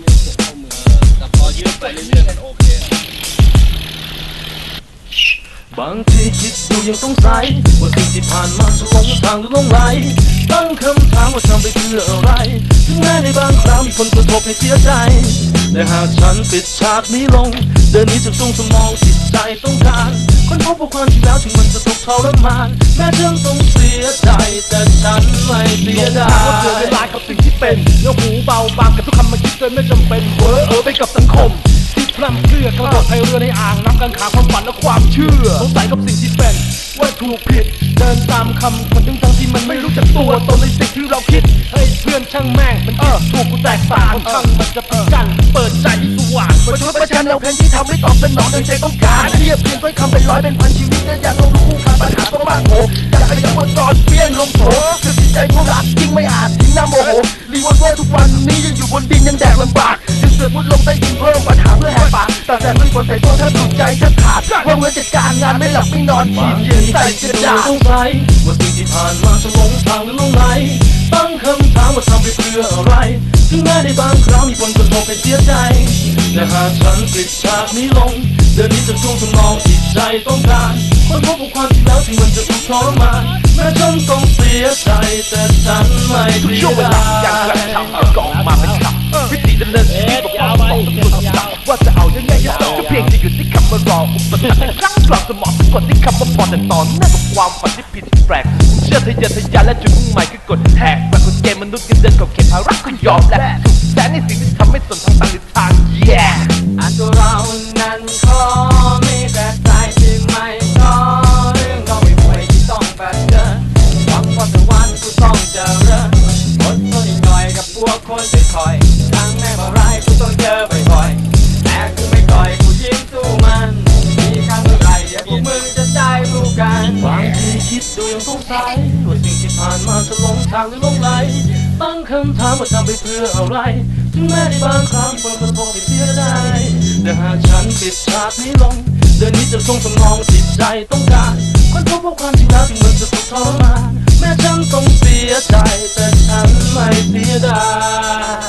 ไม่ได้เจ็บเข้ามือแต่พอยืดไปเรื่อยๆมันโอเค บางทีคิดดูยังสงสัยว่าสิ่งที่ผ่านมาจะหลงทางหรือหลงไหลตั้งคำถามว่าทำไปเพื่ออะไร ถึงแม้ในบางคราวมีผลกระทบให้เสียใจ แต่หากฉันปิดฉากนี้ลง เดินนี้จากตรงสมองจิตใจต้องการคนพบว่าความจริงแล้วถึงมันจะทุกข์ทรมานแม้ฉันต้องเสียใจแต่ฉันไม่เสียดาว่าเจอเวลากับสิ่งที่เป็นเนื้อหูเบาบางกับทุกคำมันคิด นไม่จำเป็นเวอเออไปกับสังคมที่พร่ำเพรื่อกระโดดพายเรือในอ่างน้ำกังขาความฝันและความเชื่อสงสัยกับสิ่งที่เป็นว่าถูกผิด เดินตามคำคนทั้งทั้งที่มันไม่รู้จักตัวตนในสิ่งที่เราคิดเฮ้เพื่อนช่างแม่งมันคิดถูกกูแตกต่างช่างมันจะปิดกัน เปิดใจสว่างประชดประชันเอาเพลงที่ทำให้ตอบสนองดังใจต้องการเทียบเพียงถ้อยคำเป็นร้อยเป็นพันชี แต่แต่ไม่ควรใส่ตัวถ้าถูกใจถ้าขาดเพราะเมื่อจัดการงานไม่หลับไม่นอนขีบาดงเขียนทีใส่คิกดระดูดาษสงสัยว่าสิ่งที่ผ่านมาจะหลงทางหรือหลงไหลตั้งคำถามว่าทำไปเพื่ออะไร ถึงแม้ในบางคราวมีผลกระทบให้เสียใจแต่หากฉันปิดฉากนี้ลง เดินหนี้จากช่วงสมองจิตใจต้องการคนพบว่าความจริงแล้วถึงมันจะทุกข์ทรมานแม้ฉันต้องเสียใจแต่ฉันไม่ทุกเสีช่วยงเวดาลาอย่า เอายังเพียงจะหยุดที่คำว่ารออุปสรรคครั้งกลับสมองทุกดที่คำว่าพอแต่ตอนนั่นกับความฝันที่ผิดแปลกเชื่อทะเยอทะยานและจุดมุ่งหมายคือกดแหกแบบคนเกมมนุษย์เงินเดินกับเข็มพารักก็ยอมและสุดแสนในสิ่งที่ทำให้สนทั้งตังหรือ คิดดูยังสงสัยว่าสิ่งที่ผ่านมาจะหลงทางหรือหลงไหลตั้งคำถามว่าทำไปเพื่ออะไร ถึงแม้ในบางครั้งผลกระทบไม่เสียไดายแต่หากฉันปิดฉากนี้ลง เดินนี้จะทรงสมองจิตใจต้องการคนพบว่าความจริงแล้วถึงมันจะทุกข์ทรมานแม้ฉันต้องเสียใจแต่ฉันไม่เสียดาย